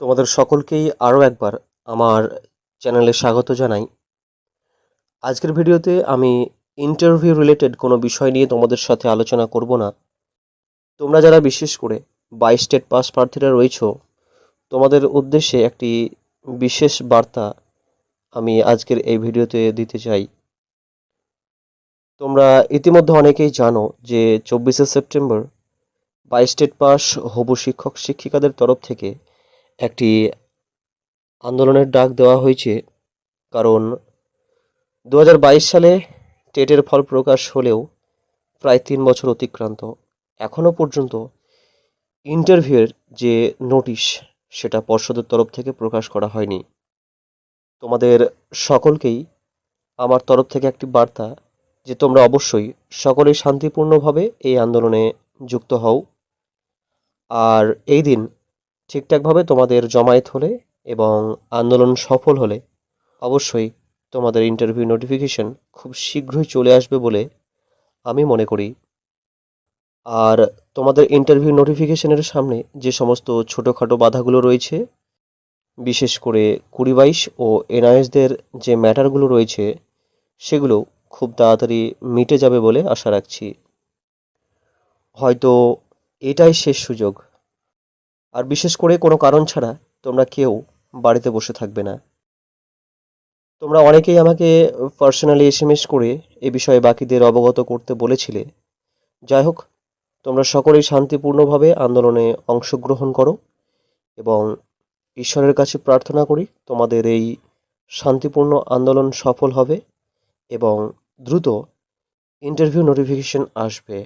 তোমাদের সকলকেই আরও একবার আমার চ্যানেলে স্বাগত জানাই। আজকের ভিডিওতে আমি ইন্টারভিউ রিলেটেড কোনো বিষয় নিয়ে তোমাদের সাথে আলোচনা করব না। তোমরা যারা বিশেষ করে বাই স্টেট পাস প্রার্থীরা রয়েছো, তোমাদের উদ্দেশ্যে একটি বিশেষ বার্তা আমি আজকের এই ভিডিওতে দিতে চাই। তোমরা ইতিমধ্যে অনেকেই জানো যে চব্বিশে সেপ্টেম্বর বাই স্টেট পাস হবু শিক্ষক শিক্ষিকাদের তরফ থেকে একটি আন্দোলনের ডাক দেওয়া হয়েছে, কারণ দু হাজার বাইশ সালে টেটের ফল প্রকাশ হলেও প্রায় তিন বছর অতিক্রান্ত। এখনও পর্যন্ত ইন্টারভিউয়ের যে নোটিশ, সেটা পর্ষদের তরফ থেকে প্রকাশ করা হয়নি। তোমাদের সকলকেই আমার তরফ থেকে একটি বার্তা যে তোমরা অবশ্যই সকলেই শান্তিপূর্ণভাবে এই আন্দোলনে যুক্ত হও। আর এই দিন ঠিকঠাকভাবে তোমাদের জমায়েত হলে এবং আন্দোলন সফল হলে অবশ্যই তোমাদের ইন্টারভিউ নোটিফিকেশন খুব শীঘ্রই চলে আসবে বলে আমি মনে করি। আর তোমাদের ইন্টারভিউ নোটিফিকেশনের সামনে যে সমস্ত ছোটোখাটো বাধাগুলো রয়েছে, বিশেষ করে কুড়ি বাইশ ও এনআইএসদের যে ম্যাটারগুলো রয়েছে, সেগুলো খুব তাড়াতাড়ি মিটে যাবে বলে আশা রাখছি। হয়তো এটাই শেষ সুযোগ। আর বিশেষ করে কোনো কারণ ছাড়া তোমরা কেউ বাড়িতে বসে থাকবে না। তোমরা অনেকেই আমাকে পার্সোনালি এসএমএস করে এ বিষয়ে বাকিদের অবগত করতে বলেছিলে। যাই হোক, তোমরা সকলেই শান্তিপূর্ণভাবে আন্দোলনে অংশগ্রহণ করো এবং ঈশ্বরের কাছে প্রার্থনা করি তোমাদের এই শান্তিপূর্ণ আন্দোলন সফল হবে এবং দ্রুত ইন্টারভিউ নোটিফিকেশন আসবে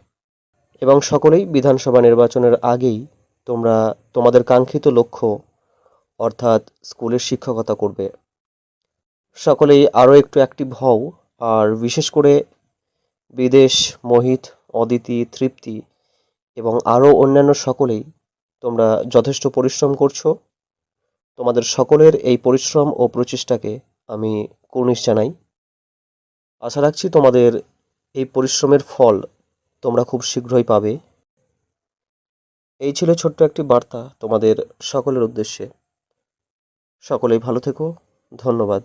এবং সকলেই বিধানসভা নির্বাচনের আগেই তোমরা তোমাদের কাঙ্ক্ষিত লক্ষ্য, অর্থাৎ স্কুলের শিক্ষকতা করবে। সকলেই আরও একটু অ্যাক্টিভ হও, আর বিশেষ করে বিদেশ, মোহিত, অদিতি, তৃপ্তি এবং আরও অন্যান্য সকলেই তোমরা যথেষ্ট পরিশ্রম করছ। তোমাদের সকলের এই পরিশ্রম ও প্রচেষ্টাকে আমি কুর্নিশ জানাই। আশা রাখছি তোমাদের এই পরিশ্রমের ফল তোমরা খুব শীঘ্রই পাবে। এই ছিল ছোট্ট একটি বার্তা তোমাদের সকলের উদ্দেশ্যে। সকলেই ভালো থেকো। ধন্যবাদ।